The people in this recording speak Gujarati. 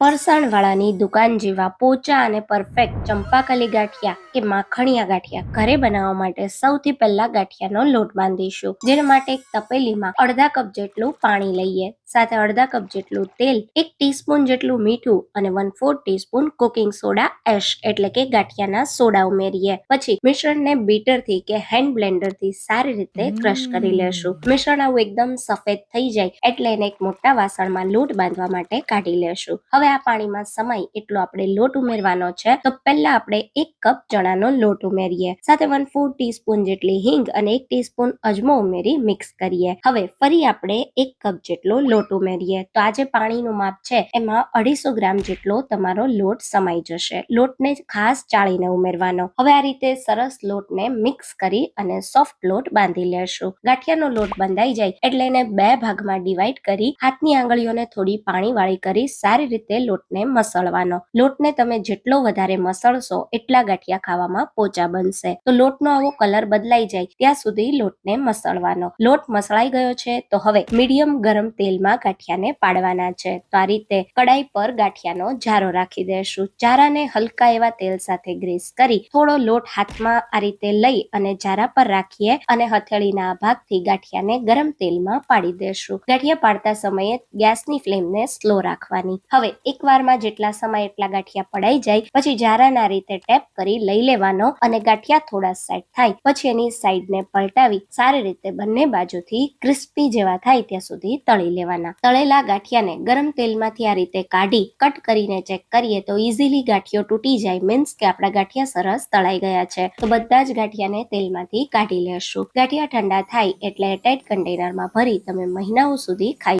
ફરસાણવાળાની દુકાન જેવા પોચા અને પરફેક્ટ ચંપાકલી ગાંઠિયા કે માખણિયા ગાંઠિયા ઘરે બનાવવા માટે સૌથી પહેલા ગાંઠિયાનો લોટ બાંધીશું. જેના માટે એક તપેલીમાં અડધા કપ જેટલું પાણી લઈએ. સાથે અડધા કપ જેટલું તેલ એક ટીસ્પૂન જેટલું મીઠું અને one four teaspoon cooking soda ash એટલે કે ગાંઠિયાના સોડા ઉમેરીએ. પછી મિશ્રણને બીટરથી કે હેન્ડ બ્લેન્ડરથી સારી રીતે ક્રશ કરી લેશું. મિશ્રણ આવું એકદમ સફેદ થઈ જાય એટલે એને એક મોટા વાસણમાં લોટ બાંધવા માટે કાઢી લેશું. હવે આ પાણીમાં સમાય એટલો આપણે લોટ ઉમેરવાનો છે, તો પહેલા આપણે એક કપ ચણાનો લોટ ઉમેરીએ. સાથે વન ફોર ટીસ્પૂન જેટલી હિંગ અને એક ટીસ્પૂન અજમો ઉમેરી મિક્સ કરીએ. હવે ફરી આપણે એક કપ જેટલો લોટ ઉમેરીએ. તો આ જે પાણીનું માપ છે, એમાં અઢીસો ગ્રામ જેટલો તમારો લોટ સમાઈ જશે. લોટને ખાસ ચાળીને ઉમેરવાનો. હવે આ રીતે સરસ લોટને મિક્સ કરી અને સોફ્ટ લોટ બાંધી લેશું. ગાંઠિયાનો લોટ બંધાઈ જાય એટલે એને બે ભાગમાં ડિવાઈડ કરી, હાથની આંગળીઓને થોડી પાણી વાળી કરી, સારી રીતે લોટને મસળવાનો. લોટને તમે જેટલો વધારે મસળશો એટલા ગાંઠિયા ખાવામાં પોચા બનશે. તો લોટનો આવો કલર બદલાઈ જાય ત્યાં સુધી લોટને મસળવાનો. લોટ મસળાઈ ગયો છે તો હવે મીડિયમ ગરમ તેલમાં ગાંઠિયાને પાડવાના છે. તો આ રીતે કડાઈ પર ગાંઠિયાનો જારો રાખી દેશું. જારાને હલકા એવા તેલ સાથે ગ્રીસ કરી થોડો લોટ હાથમાં આ રીતે લઈ અને જારા પર રાખીએ અને હથેળીના ભાગથી ગાંઠિયાને ગરમ તેલમાં પાડી દેશું. ગાંઠિયા પાડતા સમયે ગેસની ફ્લેમને સ્લો રાખવાની. હવે એક વારમાં જેટલા સમય એટલા ગાંઠિયા પડાઈ જાય, પછી જારાના રીતે ટેપ કરી લઈ લેવાનો અને ગાંઠિયા થોડા સેટ થાય, પછી એની સાઈડને પલટાવી સારી રીતે બંને બાજુથી ક્રિસ્પી જેવા થાય ત્યાં સુધી તળી લેવાના. તળેલા ગાંઠિયાને ગરમ તેલમાંથી આ રીતે કાઢી, કટ કરીને ચેક કરીએ તો ઇઝીલી ગાંઠિયો તૂટી જાય, મીન્સ કે આપણા ગાંઠિયા સરસ તળાઈ ગયા છે. તો બધા જ ગાંઠિયાને તેલમાંથી કાઢી લેશું. ગાંઠિયા ઠંડા થાય એટલે એટાઈટ કન્ટેનરમાં ભરી તમે મહિનાઓ સુધી ખાઈ